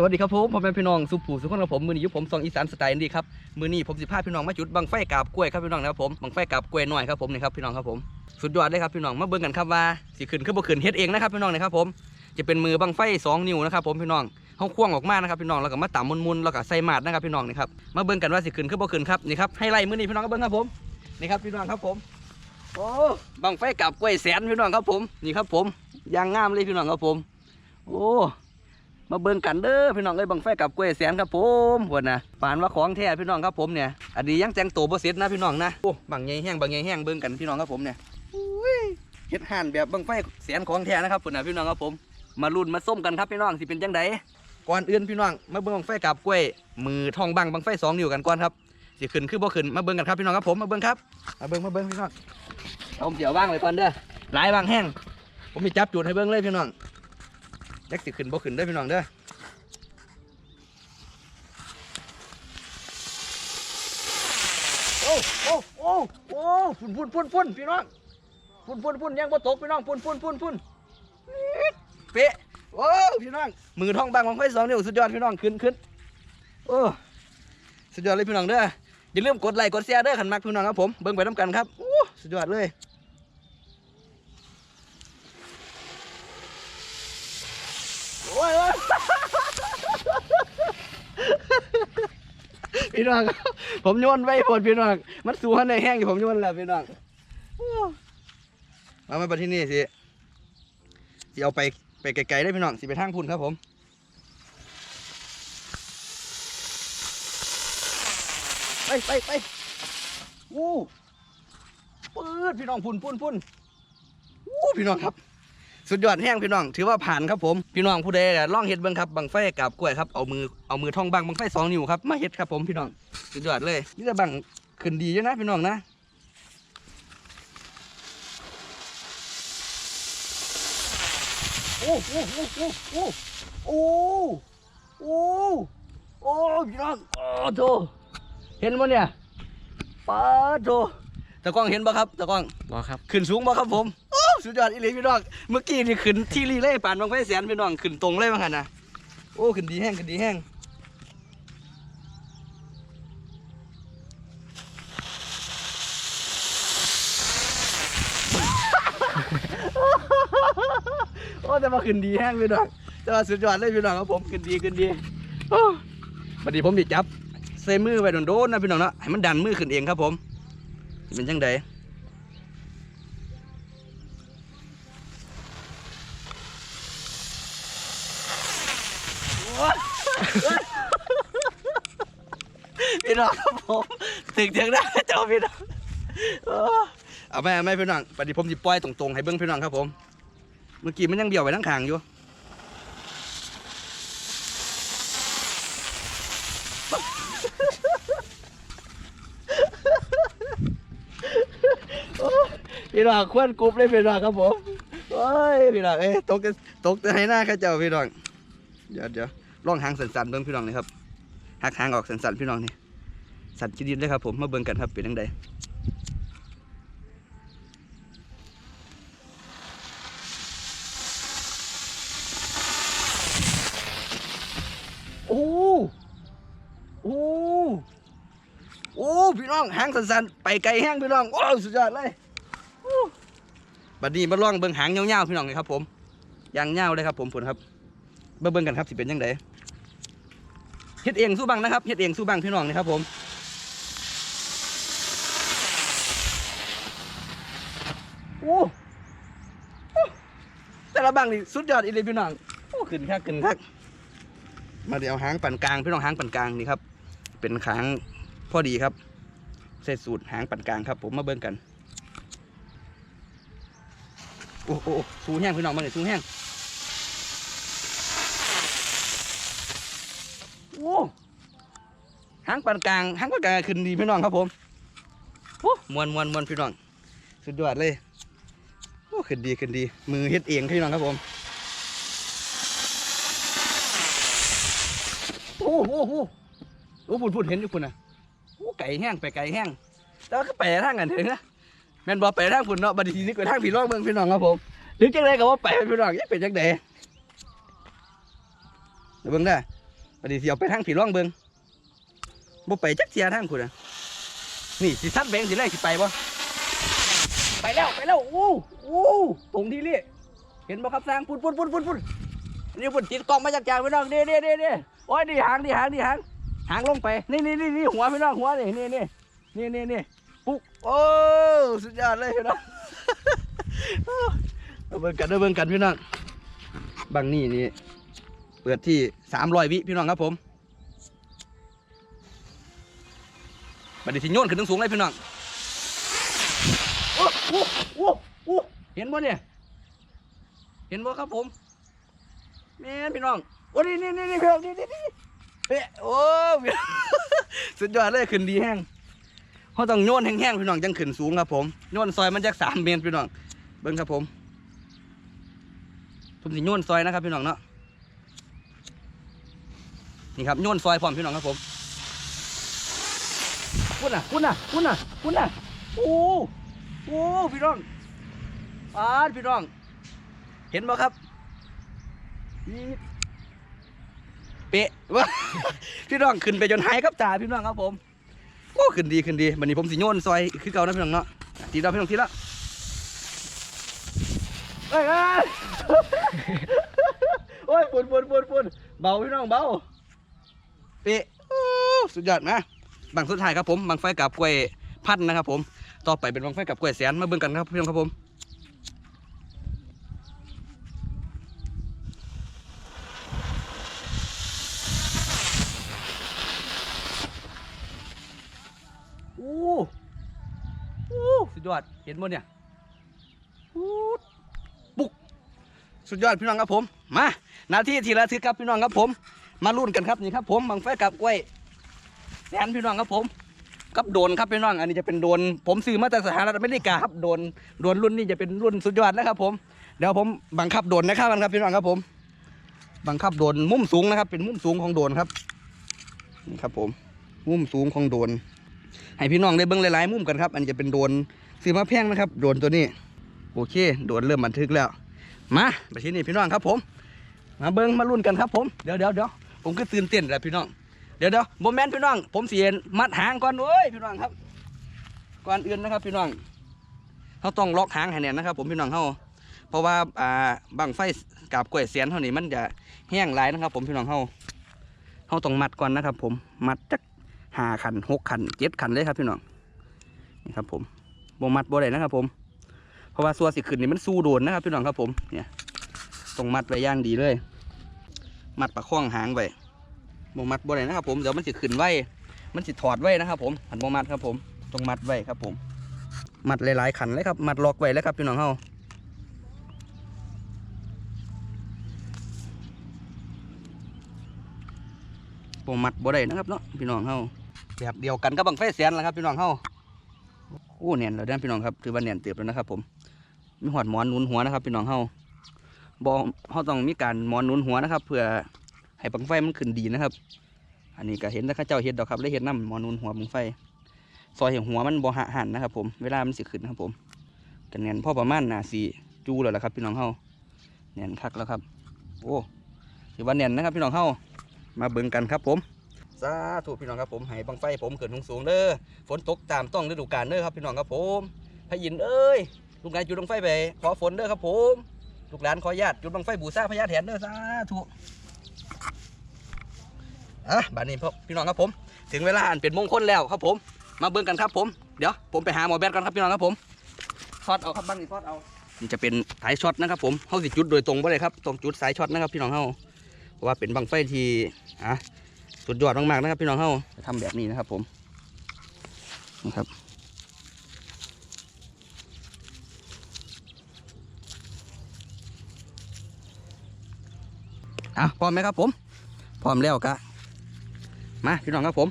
สวัสดีครับผมผมเป็นพี่น้องสุภูสุขคนกับผมมือนี้ยุผมซองอีสานสไตล์นี่ครับมือนี้ผมสิพาพี่น้องมาจุดบังไฟกาบกล้วยครับพี่น้องนะครับผมบังไฟกาบกล้วยหน่อยครับผมนี่ครับพี่น้องครับผมสุดยอดเลยครับพี่น้องมาเบิ่งกันครับว่าสิขึ้นขึ้นบ่ขึ้นเฮ็ดเองนะครับพี่น้องนะครับผมจะเป็นมือบังไฟสองนิ้วนะครับผมพี่น้องเฮาควงออกมานะครับพี่น้องแล้วก็มาต่ำมุนๆแล้วก็ใส่มาดนะครับพี่น้องนี่ครับมาเบิ่งกันว่าสิขึ้นขึ้นบ่ขึ้นครับนี่ครับให้ไล่มือนี้พี่น้องก็เบิ่งครับผมนี่ครับพี่น้องครับผมโอ้บังไฟกาบกล้วยแสนพี่น้องครับผมนี่ครับผมยางงามเลยพี่น้องครับผม โอ้ มาเบิ่งกันเด้อพี่น้องเอ้ยบังไฟกับกล้วยแสนครับผมวดนะปานว่าของแท้พี่น้องครับผมเนี่ยอันนี้ยังแจงโตบ่เสร็จนะพี่น้องนะโอ้บังใหญ่แห้งบังใหญ่แห้งเบิ่งกันพี่น้องครับผมเนี่ยเฮ็ดห่านแบบบังไฟแสนของแท้นะครับพุ่นะพี่น้องครับผม มาลุ้นมาส้มกันครับพี่น้องสิเป็นจังไดก่อนอื่นพี่น้องมาเบิ่งบังไฟกับกล้วย มือทองบังบังไฟสองนิ้วกันก่อนครับสิขึ้นคือบ่ขึ้นมาเบิ่งกันครับพี่น้องครับผมมาเบิ่งครับมาเบิ่งมาเบิ่งพี่น้องเอาผมเดี๋ยวว่างไว้ก่อนเด้อหลายบางแห้งผมมีจับจุดให้เบิ่งเลยพี่น้อง จักสิขึ้นบ่ขึ้นเด้อพี่น้องเด้อโอ้โอ้โอ้โอ้ฝุ่นฝุ่นฝุ่นฝุ่นพี่น้องฝุ่นฝุ่นฝุ่นยังบ่ตกพี่น้องฝุ่นฝุ่นฝุ่นฝุ่นเป๊ะโอ้พี่น้องมือท่องบางบังไฟสองนิ้วสุดยอดพี่น้องขึ้นขึ้นโอ้สุดยอดเลยพี่น้องเด้ออย่าลืมกดไลค์กดแชร์เด้อขันมักพี่น้องครับผมเบิ่งไปน้ำกันครับโอ้สุดยอดเลย โอ้ยโอ้ยพี่น้องครับผมโยนไว้ผลพี่น้องมันสูงในแห้งอยู่ผมโยนแล้วพี่น้องมามาไปที่นี่สิสิเอาไปไปไกลๆได้พี่น้องสิไปทางพุ่นครับผมไปไปไปวู้ปืดพี่น้องพุ่นพุ่นพุ่นวู้พี่น้องครับ สุดยอดแห้งพี่น้อง ถือว่าผ่านครับผม พี่น้องผู้ใดล่องเฮ็ดเบิ่งครับบังไฟกับกล้วยครับ เอามือ เอามือท่องบังบังไฟสองนิ้วครับ มาเฮ็ดครับผมพี่น้อง สุดยอดเลย นี่จะบังขึ้นดีอยู่นะพี่น้องนะโอ้โอ้โอ้โอ้โอ้โอ้โอ้โอ้พี่น้องโอ้โถเห็นมั้เนี่ยป้าโถตะกล้องเห็นบ่ครับตะกล้องบอครับ ขึ้นสูงบ่ครับผมโอ้ สุดยอดอีหลีพี่น้องเมื่อกี้นี่ขึ้นที่รีเล่ปานบางไฟแสนพี่น้องขึ้นตรงเลยมั้งหันนะโอ้ขึ้นดีแห้งขึ้นดีแห้งโอ้แต่ว่าขึ้นดีแห้งพี่น้องแต่ว่าสุดยอดเลยพี่น้องครับผมขึ้นดีขึ้นดีบัดนี้ผมจะจับใส่มือไว้โดนๆนะพี่น้องเนาะให้มันดันมือขึ้นเองครับผมเป็นจังได ถึงเถียงได้เจ้าพี่น้องเออเอาไม่เอาไม่พี่น้องปฏิผมจิปล่อยตรงๆให้เบิ้งพี่น้องครับผม เมื่อกี้มันยังเบี่ยวไปทั้งขางอยู่พี่น้องควนกรุบเลยพี่น้องครับผมโอ้ยพี่น้องเอ้ตกตกแต่ให้หน้าข้าเจ้าพี่น้องเดี๋ยวเดี๋ยวล่องหางสันๆเบิ้งพี่น้องนี่ครับหักหางออกสันๆพี่น้องนี่ สันชิดินเลยครับผมมาเบิ้งกันครับเป็นยังไงโอ้โอ้โอ้พี่น้องหางสันๆไปไกลแห้งพี่น้องโอ้สุดยอดเลยโอ้บัดนี้มาล่องเบิ้งหางยาวๆพี่น้องนี่ครับ ผมยางยาวเลยครับ ผมผลครับเบิ่งๆกันครับสิเป็นยังไงเฮ็ดเองสู้บังนะครับเฮ็ดเองสู้บังพี่น้องนี่ครับผม อ้แต่ละบังนี่สุดยอดอีเลยพี่น้องโอ้ขึ้นคักขึ้นคักมาเดี๋ยวหางปั่นกลางพี่น้องหางปั่นกลางนี่ครับ เป็นหางพอดีครับใส่สูตรหางปั่นกลางครับ ผมมาเบิ่งกันโอ้โอ้สูงแห้งพี่น้องมาเลยสูงแห้งโอ้หางปานกลางหางปานกลางขึ้นดีพี่น้องครับผมโอ้มวนมวนมวนพี่น้อง สุดยอดเลย ขึ้นดีขึ้นดี มือเฮ็ดเองพี่น้องครับผม โอ้โหโอ้โหโอ้พุ่นพุ่นเห็นอยู่พุ่นนะโอ้ไก่แห้งไปไก่แห้งแต่ว่าก็ไปทางกันเถอะนะแม่นบอไปทางพุ่นเนาะบัดนี้นี่ก็ทางพี่น้องเมืองพี่น้องครับผมหรือจังไดก็ว่าไปพี่น้องยังเป็นจังไดเดี๋ยวเบิ่งได้อปฏิเสียวไปทางผีร่องเบิงบ่ไปจักเทียทางคุณนะนี่สิซัดแบงสิไล่สิไปบ่ ไปแล้วไปแล้วอู้อู้ตรงที่นี่เห็นบ่ครับสร้างพุ่นพุ่นพุ่นพุ่นพุ่นนี่พุ่นติดกล้องมาจากจางพี่น้องนี่นี่นี่นี่โอ้ยนี่หางนี่หางนี่หางหางลงไปนี่นี่นี่นี่หัวพี่น้องหัวนี่นี่นี่นี่นี่นี่ปุ๊กโอ้สุดยอดเลยพี่น้องเบิ่งกันเอาเบิ่งกันพี่น้องบางนี่นี่เปิดที่สามร้อยวิพี่น้องครับผมบัดนี้สิโยนขึ้นสูงเลยพี่น้อง โอ้โอ้โอ้โอ้เห็นบ่เนี่ย เห็นบ่ครับผมแม่นพี่น้อง โอ้นี่นี่นี่นี่พี่น้องนี่นี่นี่เป๊ะโอ้พี่น้องสุดยอดเลยขึ้นดีแห้งเขาต้องโยนแห้งๆพี่น้องจังขึ้นสูงครับผมโยนซอยมันจากสามเมตรพี่น้อง เบิ้งครับผมผมสิโยนซอยนะครับพี่น้องเนาะนี่ครับโยนซอยพร้อมพี่น้องครับผมพุ่นน่ะพุ่นน่ะพุ่นน่ะพุ่นน่ะโอ้ โอ้พี่น้องปาดพี่น้อง เห็นบ่ครับนี่เป๊ะวะพี่น้องขึ้นไปจนหายกับตาพี่น้องครับผมโอ้ขึ้นดีขึ้นดีวันนี้ผมสิโยนซอยคือเก่านะพี่น้องเนาะทีเราพี่น้องทีละเอ้ยเอ้ยโอ้ยปุ่นปุ่นปุ่นปุ่นเบาพี่น้องเบาเป๊ะสุดยอดนะบังสุดท้ายครับผมบังไฟกับกล้วยพันนะครับผม ต่อไปเป็นบังไฟกับกล้วยแสนมาเบิ่งกันครับพี่น้องครับผมโอ้โอ้สุดยอดเห็นหมดเนี่ยอู้ปุกสุดยอดพี่น้องครับผมมาหนาที่ทีละทึกครับพี่น้องครับผม มาลุ้นกันครับนี่ครับผมบังไฟกับกล้วยแสนพี่น้องครับผม กับโดนครับพี่น้องอันนี้จะเป็นโดน ผมซื้อมาจากสหรัฐอเมริกาครับโดนโดนรุ่นนี้จะเป็นรุ่นสุดยอดนะครับ ผมเดี๋ยวผมบังคับโดนนะครับครับพี่น้องครับผม บังคับโดนมุมสูงนะครับ เป็นมุมสูงของโดนครับนี่ครับ ผมมุมสูงของโดน ให้พี่น้องได้เบิ้งหลายๆมุมกันครับ อันนี้จะเป็นโดนซื้อมาแพงนะครับ โดนตัวนี้โอเคโดนเริ่มบันทึกแล้ว มาไปที่นี่พี่น้องครับ ผม มาเบิ้งมาลุ้นกันครับ ผมเดี๋ยวเดี๋ยวเดี๋ยวผมก็ตื่นเต้นแหละพี่น้อง เดี๋ยวเดี๋ยวโมเมนต์พี่น้อง ผมเสียนมัดหางก่อนเว้ยพี่น้องครับ ก่อนอื่นนะครับ พี่น้องเขาต้องล็อกหางให้แน่นนะครับ ผมพี่น้องเขาเพราะว่าอ่าบังไฟกาบกล้วยเสียนเท่านี้มันจะแห้งหลายนะครับ ผมพี่น้องเขาเขาต้องมัดก่อนนะครับ ผมมัดจักห้าขันหกขันเจ็ดขันเลยครับ พี่น้องนี่ครับ ผมโบมัดโบได้นะครับ ผม เพราะว่าสัวสิขึ้นนี่มันสู้โดนนะครับ พี่น้องครับ ผมเนี่ยต้องมัดไว้ย่างดีเลย มัดประคองหางไว้ บ่มัดบ่ได้นะครับผมเดี๋ยวมันสิขึ้นไว้มันสิถอดไว้นะครับ ผมหันบ่มัดครับผมต้องมัดไว้ครับ ผม มัดหลายๆขันเลยครับ มัดล็อกไว้เลยครับพี่น้องเฮาบ่มัดบ่ได้นะครับเนาะพี่น้องเฮาแบบเดียวกันกับบังไฟแสนแล้วครับพี่น้องเฮาโอ้เนียนแล้วเด้พี่น้องครับถือว่าเนียนเติบแล้วนะครับ ผมมีหอดหมอนนุนหัวนะครับ พี่น้องเฮาบอเขาต้องมีการหมอนนุนหัวนะครับ เพื่อ ให้บังไฟมันขึ้นดีนะครับ อันนี้ก็เห็นแต่ข้าเจ้าเห็ดดอกครับได้เห็ดน้ำมอนหนุนหัวบังไฟ ซอยเห็นหัวมันบ่หะหันนะครับ ผม เวลามันสิขึ้นนะครับผมกันเนียนพ่อประมาณหนาสีจูแล้วละครับ พี่น้องเฮาเนียนคักแล้วครับ โอ้ถือว่าเนียนนะครับ พี่น้องเฮามาเบิ่งกันครับผมสาธุพี่น้องครับผมให้บังไฟผมเกิดสูงๆเด้อฝนตกตามต้องฤดูกาลเด้อครับพี่น้องครับผมพะยินเอ้ยลูกงานจุดบังไฟไปขอฝนเด้อครับผมลูกหลานขอญาติจุดบังไฟบูชาพญาแถนเด้อสาธุ อะบัดนี้พี่น้องครับผม ถึงเวลาอันเป็นมงคลแล้วครับผม มาเบิ่งกันครับผม เดี๋ยวผมไปหาหมอแบทกันครับพี่น้องครับผมช็อตเอาครับบ้านนี้ช็อตเอา นี่จะเป็นสายช็อตนะครับผมเขาสิจุดโดยตรงไปเลยครับ ตรงจุดสายช็อตนะครับพี่น้องเขาเพราะว่าเป็นบังไฟที่อะสุดยอดมากๆนะครับพี่น้องเขาจะทำแบบนี้นะครับผมนะครับ อะพร้อมไหมครับผมพร้อมแล้วกะมาพี่น้องครับผม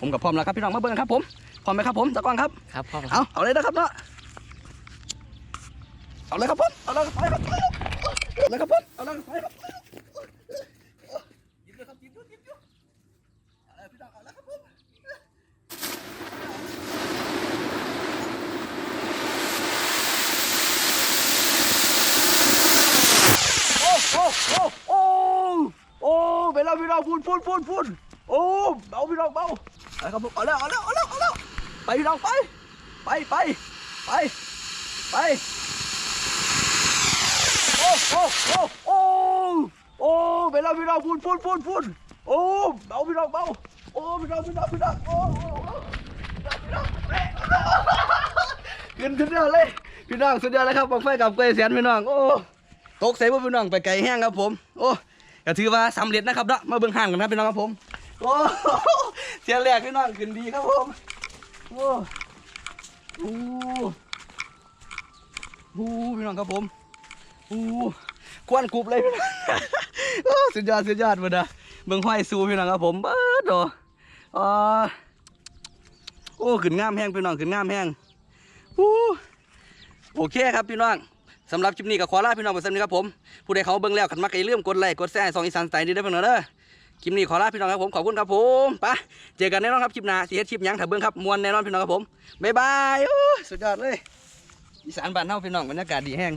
ผมกับพร้อมแล้วครับพี่น้องมาเบิ่งครับผมพร้อมไหมครับผมตะกล้องครับครับพ่อเอาเอาเลยนะครับเนาะเอาเลยครับผมเอาเลยครับไปครับเอาเลยครับผมเอาเลยครับไปครับหยิบเลยครับหยิบอยู่หยิบอยู่เอาเลยพี่น้องเอาเลยครับผมโอ้โอ้โอ้โอ้โอ้เบ แล้ว พี่น้องพูนพูนพูนพูนโอ้เบาพี่น้องเบาเอาครับผมเอาแล้วเอาแล้วเอาแล้วเอาแล้วไปพี่น้องไปไปไปไปไปโอ้โอ้โอ้โอ้โอ้ไปแล้วพี่น้องพูนพูนพูนพูนโอ้เบาพี่น้องเบาโอ้พี่น้องพี่น้องพี่น้องโอ้โอ้โอ้พี่น้องพี่น้องขึ้นสุดยอดเลยพี่น้องสุดยอดเลยครับบังไฟกับเกยเสียนพี่น้องโอ้ตกใส่พวกพี่น้องไปไกลแห้งครับผม โอ้ ก็ถือว่าสำเร็จนะครับเนาะมาเบิ่งห่างกันนะพี่น้องครับผมโอ้เสียแรกพี่น้องขึ้นดีครับผมโอ้โอ้โอ้พี่น้องครับผมโอ้ควันกรุบเลยพี่น้องโอ้สุดยอดสุดยอดหมดนะเบิ่งห้อยซูพี่น้องครับผมเบิดโดอ่าโอ้ขึ้นงามแห้งพี่น้องขึ้นงามแห้งโอ้โอเคครับพี่น้อง สำหรับคลิปนี้ก็ขอลาพี่น้องไปสักนิดครับผมผู้ใดเขาเบิ่งแล้วขันมากก็อย่าลืมกดไลค์กดแชร์สองอีสานสไตล์นี้ได้เพิ่นเด้อคลิปนี้ขอลาพี่น้องครับผมขอบคุณครับผมไปเจอกันแน่นอนครับคลิปหน้าสีเฮ็ดคลิปยังถ้าเบิ่งครับมวนแน่นอนพี่น้องครับผมบ๊ายบายโอ้ยสุดยอดเลยอีสานบ้านเฮาพี่น้องบรรยากาศดีแห้ง